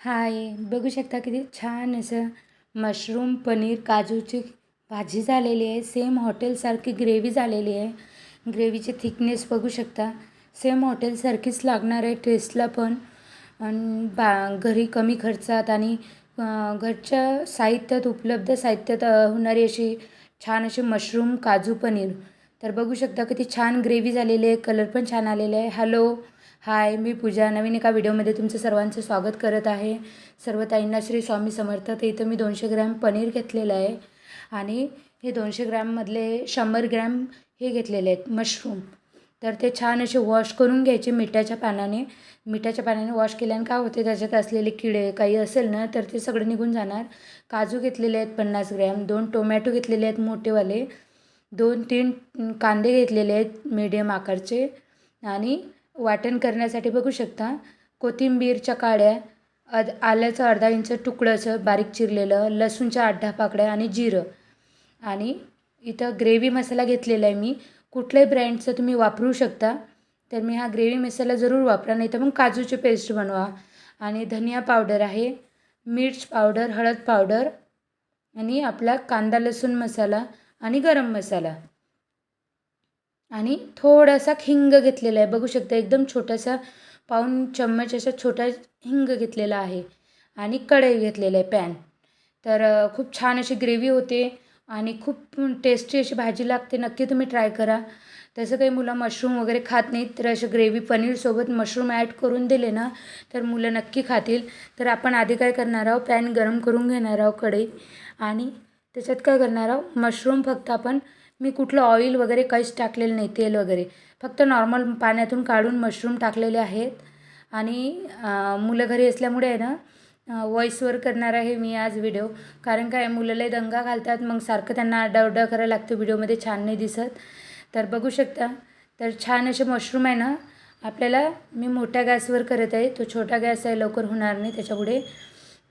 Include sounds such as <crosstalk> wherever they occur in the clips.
हाय बघू शकता किती छान असं मशरूम पनीर काजूची भाजी झालेली आहे. सेम हॉटेलसारखी ग्रेव्ही झालेली आहे. ग्रेव्हीची थिकनेस बघू शकता. सेम हॉटेलसारखीच लागणार आहे टेस्टला पण. आणि बा घरी कमी खर्चात आणि घरच्या साहित्यात उपलब्ध साहित्यात होणारी अशी छान अशी मशरूम काजू पनीर. तर बघू शकता किती छान ग्रेव्ही झालेली आहे. कलर पण छान आलेला आहे. हॅलो हाय मी पूजा. नवीन एका व्हिडिओमध्ये तुमचं सर्वांचं स्वागत करत आहे. सर्व ताईंना श्री स्वामी समर्थ. तर इथं मी दोनशे ग्रॅम पनीर घेतलेलं आहे. आणि हे दोनशे ग्रॅममधले शंभर ग्रॅम हे घेतलेले आहेत मशरूम. तर ते छान असे वॉश करून घ्यायचे मिठाच्या पाण्याने मिठाच्या पाण्याने वॉश केल्याने काय होते त्याच्यात असलेले किडे काही असेल ना तर ते सगळं निघून जाणार. काजू घेतलेले आहेत पन्नास ग्रॅम. दोन टोमॅटो घेतलेले आहेत मोठेवाले. दोन तीन कांदे घेतलेले आहेत मीडियम आकारचे. आणि वाटण करण्यासाठी बघू शकता. कोथिंबीरच्या काड्या अद आल्याचं अर्धा इंच तुकडंचं बारीक चिरलेलं लसूणच्या आठ दहा पाकड्या आणि जिरं. आणि इथं ग्रेव्ही मसाला घेतलेला आहे मी. कुठल्याही ब्रँडचं तुम्ही वापरू शकता तर मी हा ग्रेव्ही मसाला जरूर वापरा नाही तर मग काजूची पेस्ट बनवा. आणि धनिया पावडर आहे मिर्च पावडर हळद पावडर आणि आपला कांदा लसूण मसाला आणि गरम मसाला. आणि थोडासा हिंग घेतलेला आहे. बघू शकता एकदम छोटासा पाऊन चम्मच असा छोटा हिंग घेतलेला आहे. आणि कढई घेतलेला आहे पॅन तर खूप छान अशी ग्रेव्ही होते आणि खूप टेस्टी अशी भाजी लागते. नक्की तुम्ही ट्राय करा. तसं काही मुलं मशरूम वगैरे खात नाहीत तर असं ग्रेव्ही पनीरसोबत मशरूम ॲड करून दिले ना तर मुलं नक्की खातील. तर आपण आधी काय करणार आहोत पॅन गरम करून घेणार आहोत कढई. आणि त्याच्यात काय करणार आहोत मशरूम फक्त आपण मी कुठलं ऑइल वगैरे काहीच टाकलेलं नाही तेल वगैरे. फक्त नॉर्मल पाण्यातून काढून मशरूम टाकलेले आहेत. आणि मुलं घरी असल्यामुळे आहे ना वॉईसवर करणार आहे मी आज व्हिडिओ कारण काय मुलं दंगा घालतात मग सारखं त्यांना आरडाओरडा करायला लागतो व्हिडिओमध्ये छान नाही दिसत. तर बघू शकता. तर छान असे मशरूम आहे ना आपल्याला मी मोठ्या गॅसवर करत आहे. तो छोटा गॅस आहे लवकर होणार नाही त्याच्यापुढे.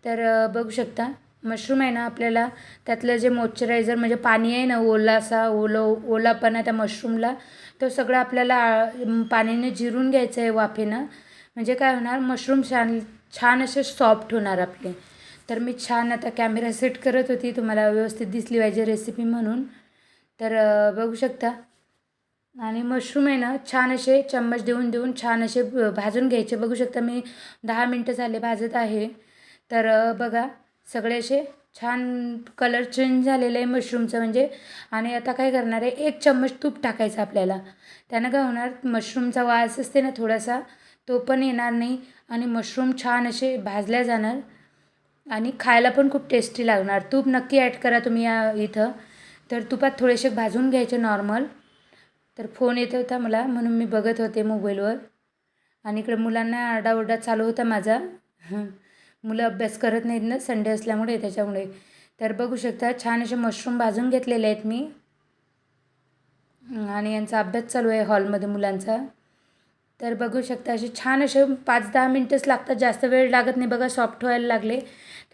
तर बघू शकता. मशरूम आहे ना आपल्याला त्यातलं जे मॉइश्चरायझर म्हणजे पाणी आहे ना ओला असा ओलं ओलापणा त्या मशरूमला तो सगळं आपल्याला पाण्याने जिरून घ्यायचं आहे वाफेनं. म्हणजे काय होणार मशरूम छान छान असे सॉफ्ट होणार आपले. तर मी छान आता कॅमेरा सेट करत होती तुम्हाला व्यवस्थित दिसली पाहिजे रेसिपी म्हणून. तर बघू शकता. आणि मशरूम आहे ना छान असे चम्मच देऊन देऊन छान असे भाजून घ्यायचे. बघू शकता मी दहा मिनटं झाले भाजत आहे. तर बघा. सगळे असे छान कलर चेंज झालेलं आहे मशरूमचं म्हणजे. आणि आता काय करणार आहे एक चम्मच तूप टाकायचं आपल्याला. त्यानं काय होणार मशरूमचा वास असते ना थोडासा तो पण येणार नाही. आणि मशरूम छान असे भाजल्या जाणार. आणि खायला पण खूप टेस्टी लागणार. तूप नक्की ॲड करा तुम्ही या इथं. तर तुपात थोडेसे भाजून घ्यायचे नॉर्मल तर फोन येत होता मला म्हणून मी बघत होते मोबाईलवर आणि इकडे मुलांना आरडाओरडा चालू होता माझा. मुलं अभ्यास करत नाहीत ना संडे असल्यामुळे त्याच्यामुळे. तर बघू शकता छान असे मशरूम भाजून घेतलेले आहेत मी. आणि यांचा अभ्यास चालू आहे हॉलमध्ये मुलांचा. तर बघू शकता असे छान असे पाच दहा मिनटंच लागतात जास्त वेळ लागत नाही. बघा सॉफ्ट व्हायला लागले.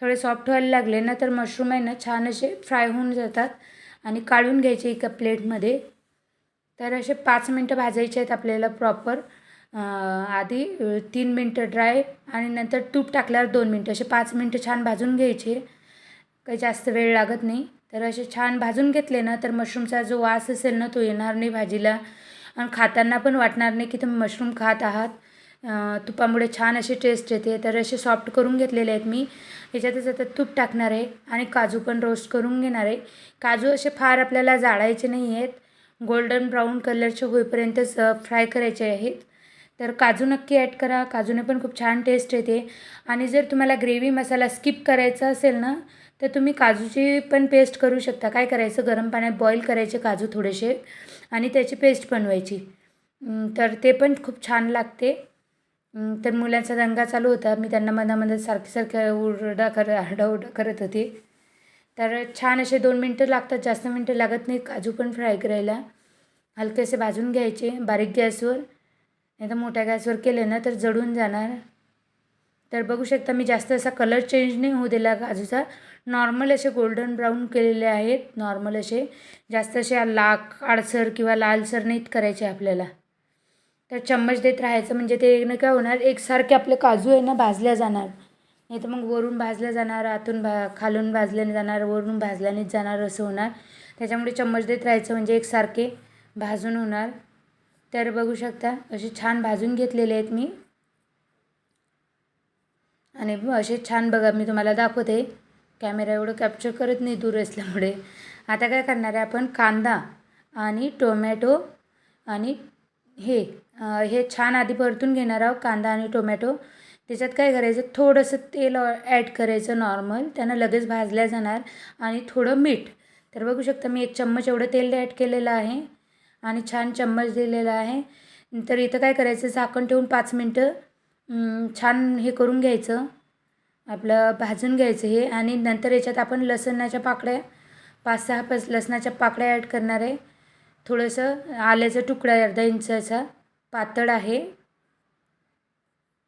थोडे सॉफ्ट व्हायला लागले ना तर मशरूम आहे ना छान असे फ्राय होऊन जातात आणि काढून घ्यायचे एका प्लेटमध्ये तर असे पाच मिनटं भाजायचे आहेत आपल्याला प्रॉपर आधी तीन मिनटं ड्राय आणि नंतर तूप टाकल्यावर दोन मिनटं. असे पाच मिनटं छान भाजून घ्यायचे. काही जास्त वेळ लागत नाही. तर असे छान भाजून घेतले ना तर मशरूमचा जो वास असेल ना तो येणार नाही भाजीला. आणि खाताना पण वाटणार नाही की तुम्ही मशरूम खात आहात. तुपामुळे छान अशी टेस्ट येते. तर असे सॉफ्ट करून घेतलेले आहेत मी. याच्यातच आता तूप टाकणार आहे आणि काजू पण रोस्ट करून घेणार आहे. काजू असे फार आपल्याला जाळायचे नाही आहेत गोल्डन ब्राऊन कलरचे होईपर्यंतच फ्राय करायचे आहेत. तर काजू नक्की ॲड करा. काजूने पण खूप छान टेस्ट येते. आणि जर तुम्हाला ग्रेव्ही मसाला स्किप करायचा असेल ना तर तुम्ही काजूची पण पेस्ट करू शकता. काय करायचं? गरम पाण्यात बॉईल करायचे काजू थोडेसे आणि त्याची पेस्ट बनवायची. तर ते पण खूप छान लागते. तर मुलांचा दंगा चालू होता. मी त्यांना मधामध्ये सारखी सारख्या उरडा कर आरडाओरडा करत होते. तर छान असे दोन मिनटं लागतात. जास्त मिनटं लागत नाही काजू पण फ्राय करायला. हलके असे भाजून घ्यायचे. बारीक गॅसवर. नाही तर मोठ्या गॅसवर केले ना तर जळून जाणार. तर बघू शकता मी जास्त असा कलर चेंज नाही होऊ दिला. काजूचा नॉर्मल असे गोल्डन ब्राऊन केलेले आहेत. नॉर्मल असे. जास्त असे लाक आडसर किंवा लालसर नाहीत करायचे आपल्याला. तर चम्मच देत राहायचं म्हणजे ते न काय होणार? एकसारखे आपले काजू आहे ना भाजल्या जाणार. नाही तर मग वरून भाजल्या जाणार आतून भा खालून भाजल्याने जाणार वरून भाजल्यानेच जाणार असं होणार. त्याच्यामुळे चम्मच देत राहायचं म्हणजे एकसारखे भाजून होणार. तर बघू शकता असे छान भाजून घेतलेले आहेत मी. आणि असे छान बघा मी तुम्हाला दाखवते. कॅमेरा एवढं कॅप्चर करत नाही दूर असल्यामुळे. आता काय करणार आहे आपण? कांदा आणि टोमॅटो आणि हे हे छान आधी परतून घेणार आहोत कांदा आणि टोमॅटो. त्याच्यात काय करायचं? थोडंसं तेल ॲड करायचं नॉर्मल त्यानं लगेच भाजल्या जाणार. आणि थोडं मीठ. तर बघू शकता मी एक चम्मच एवढं तेल ॲड केलेलं आहे. आणि छान चम्मच दिलेला आहे. तर इथं काय करायचं? झाकण ठेवून पाच मिनटं छान हे करून घ्यायचं. आपलं भाजून घ्यायचं हे. आणि नंतर याच्यात आपण लसणाच्या पाकळ्या पाच सहा पाच लसणाच्या पाकळ्या ॲड करणार आहे. थोडंसं आल्याचा तुकडा अर्धा इंचाचा. पातळ आहे.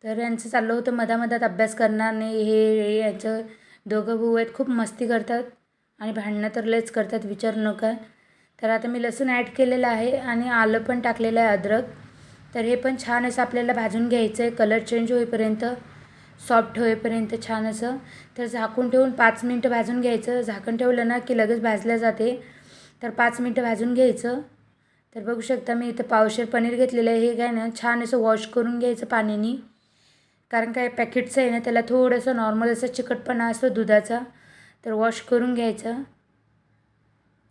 तर यांचं चाललं होतं मधामधात अभ्यास करणार नाही. हे हे यांचं दोघं भाऊ आहेत खूप मस्ती करतात. आणि भांडणं तर लयच करतात विचार नका. तर आता मी लसूण ॲड केलेलं आहे आणि आलं पण टाकलेलं आहे अद्रक. तर हे पण छान असं आपल्याला भाजून घ्यायचं आहे कलर चेंज होईपर्यंत सॉफ्ट होईपर्यंत छान असं. तर झाकून ठेवून पाच मिनटं भाजून घ्यायचं. झाकण ठेवलं ना की लगेच भाजलं जाते. तर पाच मिनटं भाजून घ्यायचं. तर बघू शकता मी इथं पावशेर पनीर घेतलेलं आहे. हे काय ना छान असं वॉश करून घ्यायचं पाण्याने. कारण काय पॅकेटचं आहे ना त्याला थोडंसं नॉर्मल असं चिकटपणा असतो दुधाचा. तर वॉश करून घ्यायचं.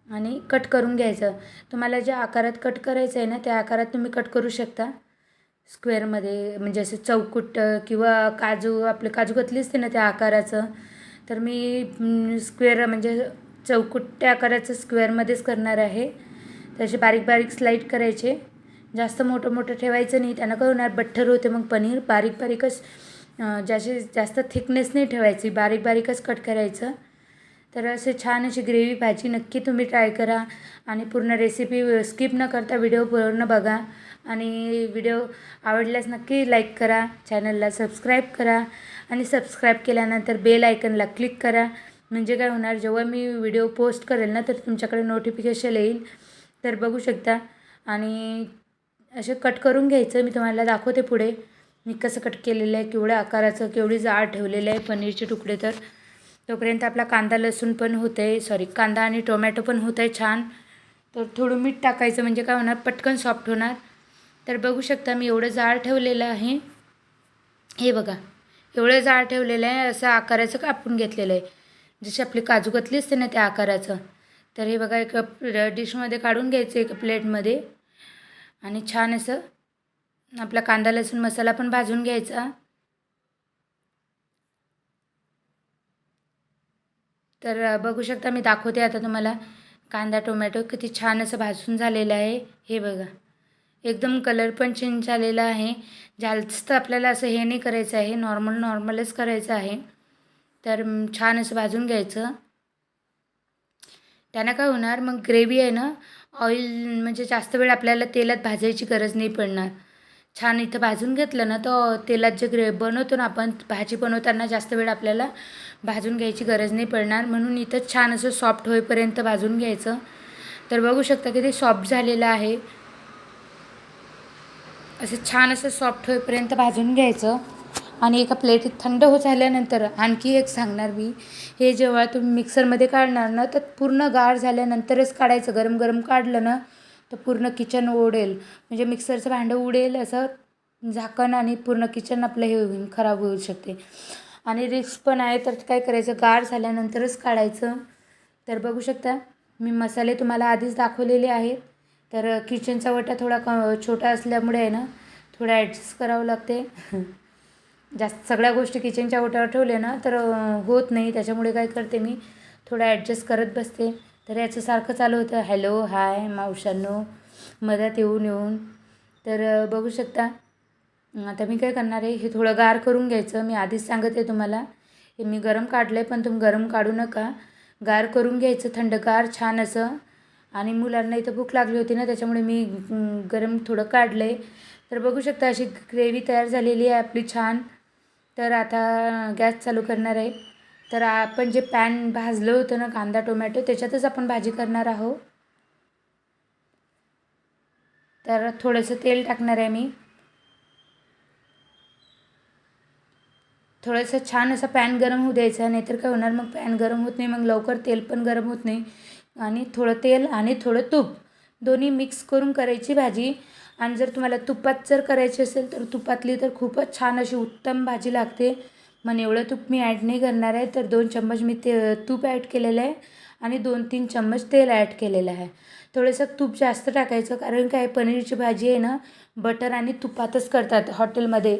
आणि कट करून घ्यायचं. तुम्हाला ज्या आकारात कट करायचं आहे ना त्या आकारात तुम्ही कट करू शकता. स्क्वेअरमध्ये म्हणजे असं चौकुट किंवा काजू आपले काजू कतली असते ना त्या आकाराचं तर मी स्क्वेअर म्हणजे चौकुट्या आकाराचं स्क्वेअरमध्येच करणार आहे. तसे बारीक बारीक स्लाईड करायचे. जास्त मोठं मोठं ठेवायचं नाही त्यांना काय होणार? बठ्ठर होते मग पनीर. बारीक बारीकच ज्याचे जास्त थिकनेस नाही ठेवायची बारीक बारीकच कट करायचं. तर असे छान अशी ग्रेव्ही भाजी नक्की तुम्ही ट्राय करा. आणि पूर्ण रेसिपी स्किप न करता व्हिडिओ पूर्ण बघा. आणि व्हिडिओ आवडल्यास नक्की लाईक करा. चॅनलला सबस्क्राईब करा. आणि सबस्क्राईब केल्यानंतर बेल आयकनला क्लिक करा. म्हणजे काय होणार जेव्हा मी व्हिडिओ पोस्ट करेल ना तर तुमच्याकडे नोटिफिकेशन येईल. तर बघू शकता. आणि असे कट करून घ्यायचं. मी तुम्हाला दाखवते पुढे. मी कसं कट केलेलं आहे केवढ्या आकाराचं केवढी जाड ठेवलेलं आहे पनीरचे तुकडे तर. तोपर्यंत आपला कांदा लसूण पण होतं आहे सॉरी कांदा आणि टोमॅटो पण होतं आहे छान. तर थोडं मीठ टाकायचं म्हणजे काय होणार? पटकन सॉफ्ट होणार. तर बघू शकता मी एवढं जाळ ठेवलेलं आहे. हे बघा एवढं जाळ ठेवलेलं आहे असं आकाराचं कापून घेतलेलं आहे. जशी आपली काजू कतली असते ना त्या आकाराचं. तर हे बघा एक डिशमध्ये काढून घ्यायचं एक प्लेटमध्ये. आणि छान असं आपला कांदा लसूण मसाला पण भाजून घ्यायचा. तर बघू शकता मी दाखवते आता तुम्हाला. कांदा टोमॅटो किती छान असं भाजून झालेलं आहे. हे बघा. एकदम कलर पण चेंज झालेला आहे. जास्त आपल्याला असं हे नाही करायचं आहे. नॉर्मल नॉर्मलच करायचं आहे. तर छान असं भाजून घ्यायचं. त्यानं काय होणार? मग ग्रेव्ही आहे ना ऑइल म्हणजे जास्त वेळ आपल्याला तेलात भाजायची गरज नाही पडणार. छान इथं भाजून घेतलं ना तर तेलात जे ग्रे बनवतो ना आपण भाजी बनवताना जास्त वेळ आपल्याला भाजून घ्यायची गरज नाही पडणार. म्हणून इथं छान असं सॉफ्ट होईपर्यंत भाजून घ्यायचं. तर बघू शकता की ते सॉफ्ट झालेलं आहे. असं छान असं सॉफ्ट होईपर्यंत भाजून घ्यायचं. आणि एका प्लेटीत थंड हो झाल्यानंतर आणखी एक सांगणार मी. हे जेव्हा तुम्ही मिक्सरमध्ये काढणार ना तर पूर्ण गार झाल्यानंतरच काढायचं. गरम गरम काढलं ना तर पूर्ण किचन ओढेल. म्हणजे मिक्सरचं भांडं उडेल असं झाकण आणि पूर्ण किचन आपलं हे होईल खराब होऊ शकते. आणि रिस्क पण आहे तर काय करायचं? गार झाल्यानंतरच काढायचं. तर बघू शकता मी मसाले तुम्हाला आधीच दाखवलेले आहेत. तर किचनचा वटा थोडा क छोटा असल्यामुळे आहे ना थोडा ॲडजस्ट करावं लागते. <laughs> जास्त सगळ्या गोष्टी किचनच्या ओट्यावर ठेवल्या ना तर होत नाही. त्याच्यामुळे काय करते मी थोडं ॲडजस्ट करत बसते. तर याचं सारखं चालू होतं हॅलो हाय मावशांनो मधात येऊन येऊन. तर बघू शकता आता मी काय करणार आहे हे थोडं गार करून घ्यायचं. मी आधीच सांगत आहे तुम्हाला हे मी गरम काढलं आहे पण तुम्ही गरम काढू नका. गार करून घ्यायचं थंडगार छान असं. आणि मुलांना इथं भूक लागली होती ना त्याच्यामुळे मी गरम थोडं काढलं आहे तर बघू शकता अशी ग्रेव्ही तयार झालेली आहे आपली छान. तर आता गॅस चालू करणार आहे. तर आपण जे पॅन भाजलं होतं ना कांदा टोमॅटो त्याच्यातच आपण भाजी करणार आहोत. तर थोडंसं तेल टाकणार आहे मी. थोडंसं छान असं पॅन गरम होऊ द्यायचा नाहीतर काय होणार? मग पॅन गरम होत नाही मग लवकर तेल पण गरम होत नाही. आणि थोडं तेल आणि थोडं तूप. दोन्ही मिक्स करून करायची भाजी. आणि जर तुम्हाला तुपात जर करायची असेल तर तुपातली तर खूपच छान अशी उत्तम भाजी लागते. मग एवढं तूप मी ॲड नाही करणार आहे तर दोन चम्मच मी ते तूप ॲड केलेलं आहे आणि दोन तीन चम्मच तेल ॲड केलेलं आहे. थोडंसं तूप जास्त टाकायचं कारण काय पनीरची भाजी आहे ना बटर आणि तुपातच करतात हॉटेलमध्ये.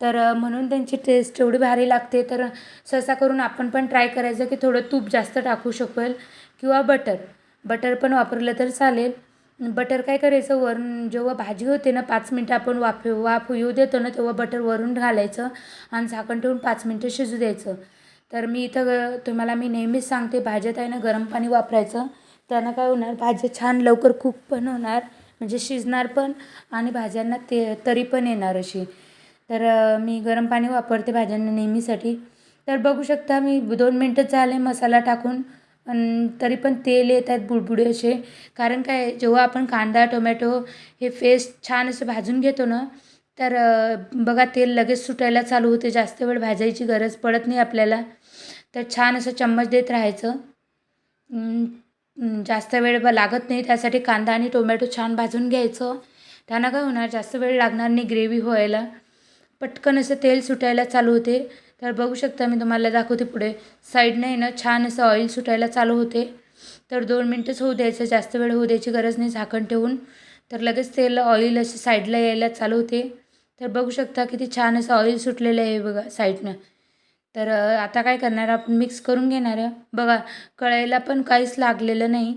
तर म्हणून त्यांची टेस्ट एवढी भारी लागते. तर सहसा करून आपण पण ट्राय करायचं की थोडं तूप जास्त टाकू शकेल किंवा बटर. बटर पण वापरलं तर चालेल. बटर काय करायचं? वरून जेव्हा भाजी होते ना पाच मिनटं आपण वाफ वाफ येऊ देतो ना तेव्हा बटर वरून घालायचं आणि झाकण ठेवून पाच मिनटं शिजू द्यायचं. तर मी इथं तुम्हाला मी नेहमीच सांगते भाज्यात आहे ना गरम पाणी वापरायचं. त्यानं काय होणार? भाज्या छान लवकर कुक पण होणार म्हणजे शिजणार पण आणि भाज्यांना ते तरी पण येणार अशी. तर मी गरम पाणी वापरते भाज्यांना नेहमीसाठी. तर बघू शकता मी दोन मिनटं झाले मसाला टाकून. पण तरी पण तेल येत आहेत बुडबुडे असे. कारण काय जेव्हा आपण कांदा टोमॅटो हे फेस छान असं भाजून घेतो ना तर बघा तेल लगेच सुटायला चालू होते. जास्त वेळ भाजायची गरज पडत नाही आपल्याला. तर छान असं चम्मच देत राहायचं. जास्त वेळ लागत नाही. त्यासाठी कांदा आणि टोमॅटो छान भाजून घ्यायचं. त्यांना काय होणार जास्त वेळ लागणार नाही ग्रेव्ही व्हायला. पटकन असं तेल सुटायला चालू होते. तर बघू शकता मी तुम्हाला दाखवते पुढे. साईडनं आहे ना छान असं ऑइल सुटायला चालू होते. तर दोन मिनटंच होऊ द्यायचं जास्त वेळ होऊ द्यायची गरज नाही झाकण ठेवून. तर लगेच तेल ऑइल असं साईडला यायला चालू होते. तर बघू शकता किती छान असं ऑइल सुटलेलं आहे बघा साईडनं तर आता काय करणार आपण? मिक्स करून घेणार आहे. बघा कळायला पण काहीच लागलेलं नाही.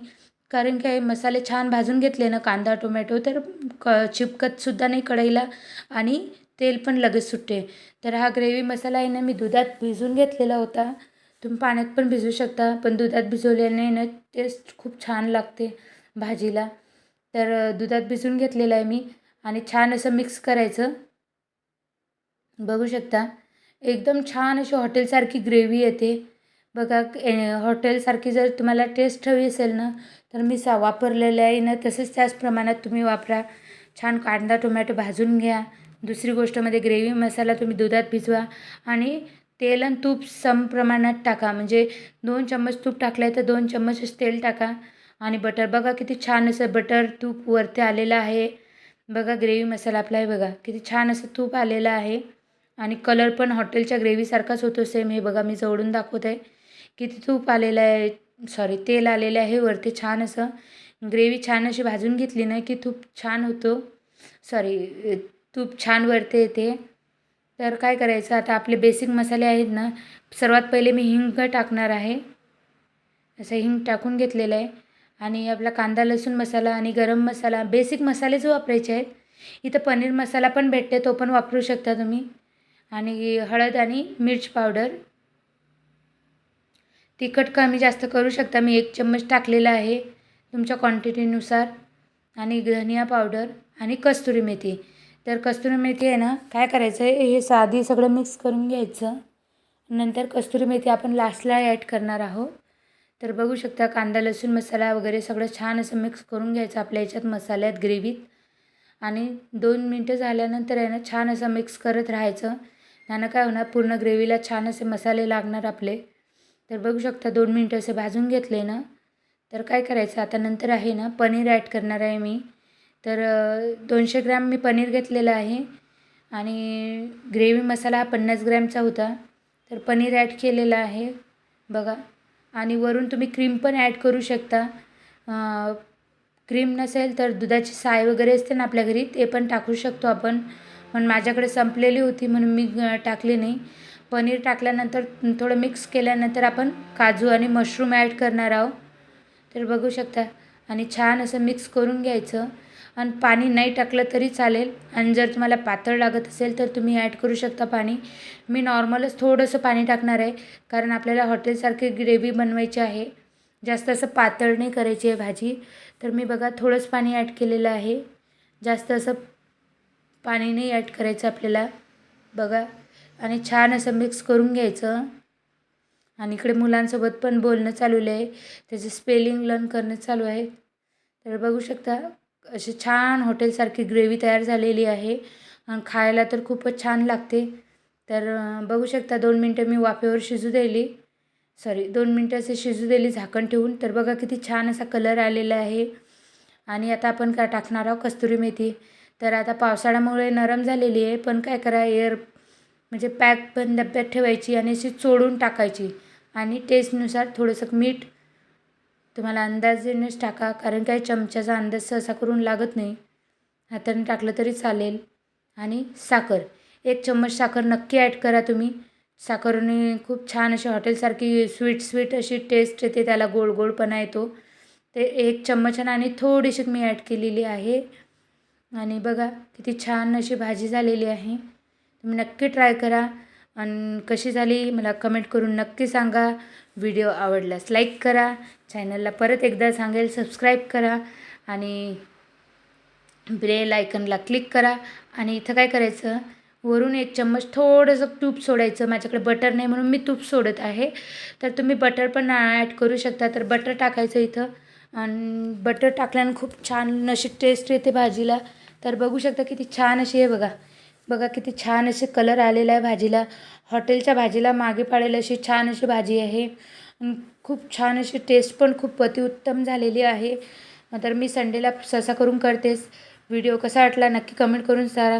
कारण काय मसाले छान भाजून घेतले ना कांदा टोमॅटो तर क चिपकतसुद्धा नाही कढईला. आणि तेल पण लगेच सुटते. तर हा ग्रेव्ही मसाला आहे ना मी दुधात भिजून घेतलेला होता. तुम्ही पाण्यात पण भिजू शकता पण दुधात भिजवल्याने ना टेस्ट खूप छान लागते भाजीला. तर दुधात भिजून घेतलेलं आहे मी आणि छान असं मिक्स करायचं. बघू शकता एकदम छान अशी हॉटेलसारखी ग्रेव्ही येते. बघा हॉटेलसारखी जर तुम्हाला टेस्ट हवी असेल ना तर मी सा वापरलेलं आहे ना तसंच त्याच प्रमाणात तुम्ही वापरा. छान कांदा टोमॅटो भाजून घ्या. दुसरी गोष्टमध्ये म्हणजे ग्रेव्ही मसाला तुम्ही दुधात भिजवा आणि तेल आणि तूप सम प्रमाणात टाका. म्हणजे दोन चम्मच तूप टाकलं आहे तर दोन चम्मचच तेल टाका. आणि बटर बघा किती छान असं बटर तूप वरती आलेलं आहे. बघा ग्रेव्ही मसाला आपला आहे बघा. किती छान असं तूप आलेलं आहे. आणि कलर पण हॉटेलच्या ग्रेव्हीसारखाच होतो सेम हे बघा मी जवळून दाखवत आहे किती तूप आलेलं आहे. सॉरी तेल आलेलं आहे वरती छान असं. ग्रेव्ही छान अशी भाजून घेतली ना की तूप छान होतो. सॉरी तूप छान वरते येते. तर काय करायचं? आता आपले बेसिक मसाले आहेत ना सर्वात पहिले मी हिंग टाकणार आहे. असं हिंग टाकून घेतलेलं आहे. आणि आपला कांदा लसूण मसाला आणि गरम मसाला बेसिक मसालेच वापरायचे आहेत. इथं पनीर मसाला पण भेटते तो पण वापरू शकता तुम्ही. आणि हळद आणि मिर्च पावडर. तिखट कमी जास्त करू शकता मी एक चम्मच टाकलेला आहे तुमच्या क्वांटिटीनुसार आणि धनिया पावडर आणि कस्तुरी मेथी. तर कस्तुरी मेथी आहे ना काय करायचं आहे हे साधी सगळं मिक्स करून घ्यायचं. नंतर कस्तुरी मेथी आपण लास्टला ॲड करणार आहोत. तर बघू शकता कांदा लसूण मसाला वगैरे सगळं छान असं मिक्स करून घ्यायचं आपल्या याच्यात मसाल्यात ग्रेव्हीत आणि दोन मिनटं झाल्यानंतर आहे ना छान असं मिक्स करत राहायचं. त्यानं काय होणार पूर्ण ग्रेव्हीला छान असे मसाले लागणार आपले. तर बघू शकता दोन मिनटं असे भाजून घेतले ना. तर काय करायचं आता नंतर आहे ना पनीर ॲड करणार आहे मी. तर दोनशे ग्रॅम मी पनीर घेतलेलं आहे आणि ग्रेव्ही मसाला पन्नास ग्रॅमचा होता. तर पनीर ॲड केलेलं आहे. बघा. आणि वरून तुम्ही क्रीम पण ॲड करू शकता. क्रीम नसेल तर दुधाची साय वगैरे असते ना आपल्या घरी ते पण टाकू शकतो आपण. पण माझ्याकडे संपलेली होती म्हणून मी टाकली नाही. पनीर टाकल्यानंतर थोडं मिक्स केल्यानंतर आपण काजू आणि मशरूम ॲड करणार आहोत. तर बघू शकता. आणि छान असं मिक्स करून घ्यायचं. आणि पाणी नाही टाकलं तरी चालेल. आणि जर तुम्हाला पातळ लागत असेल तर तुम्ही ॲड करू शकता पाणी. मी नॉर्मलच थोडंसं पाणी टाकणार आहे कारण आपल्याला हॉटेलसारखी ग्रेव्ही बनवायची आहे. जास्त असं पातळ नाही करायची आहे भाजी. तर मी बघा थोडंच पाणी ॲड केलेलं आहे. जास्त असं पाणी नाही ॲड करायचं आपल्याला. बघा आणि छान असं मिक्स करून घ्यायचं. आणि इकडे मुलांसोबत पण बोलणं चालू आहे. त्याचं स्पेलिंग लर्न करणं चालू आहे. तर बघू शकता अशी छान हॉटेलसारखी ग्रेव्ही तयार झालेली आहे. आणि खायला तर खूपच छान लागते. तर बघू शकता दोन मिनटं मी वाफेवर शिजू दिली. सॉरी दोन मिनटं असे शिजू दिली झाकण ठेवून. तर बघा किती छान असा कलर आलेला आहे. आणि आता आपण काय टाकणार आहोत? कस्तुरी मेथी. तर आता पावसाळ्यामुळे नरम झालेली आहे पण काय करा एअर म्हणजे पॅक पण डब्यात ठेवायची आणि अशी चोडून टाकायची. आणि टेस्टनुसार थोडंसं मीठ तुम्हाला अंदाजेनेच टाका कारण काय चमच्याचा अंदाज सहसा करून लागत नाही. हाताने टाकलं तरी चालेल. आणि साखर. एक चम्मच साखर नक्की ॲड करा तुम्ही. साखरने खूप छान अशी हॉटेलसारखी स्वीट स्वीट अशी टेस्ट येते त्याला गोड गोडपणा येतो. ते एक चम्मच आणि थोडीशी मी ॲड केलेली आहे. आणि बघा किती छान अशी भाजी झालेली आहे. तुम्ही नक्की ट्राय करा. आणि कशी झाली मला कमेंट करून नक्की सांगा. व्हिडिओ आवडल्यास लाईक करा. चॅनलला परत एकदा सांगेल सबस्क्राईब करा. आणि बेल आयकनला क्लिक करा. आणि इथं काय करायचं? वरून एक चम्मच थोडंसं तूप सोडायचं. माझ्याकडे बटर नाही म्हणून मी तूप सोडत आहे. तर तुम्ही बटर पण ॲड करू शकता. तर बटर टाकायचं इथं. आणि बटर टाकल्यानं खूप छान अशी टेस्ट येते भाजीला. तर बघू शकता किती छान अशी आहे बघा. बघा किती छान असे कलर आलेला आहे भाजीला. हॉटेलच्या भाजीला मागे पाडेल अशी छान अशी भाजी आहे. खूप छान अशी टेस्ट पण खूप अतिउत्तम झालेली आहे. तर मी संडेला सहसा करून करतेच. व्हिडिओ कसा वाटला नक्की कमेंट करून सांगा.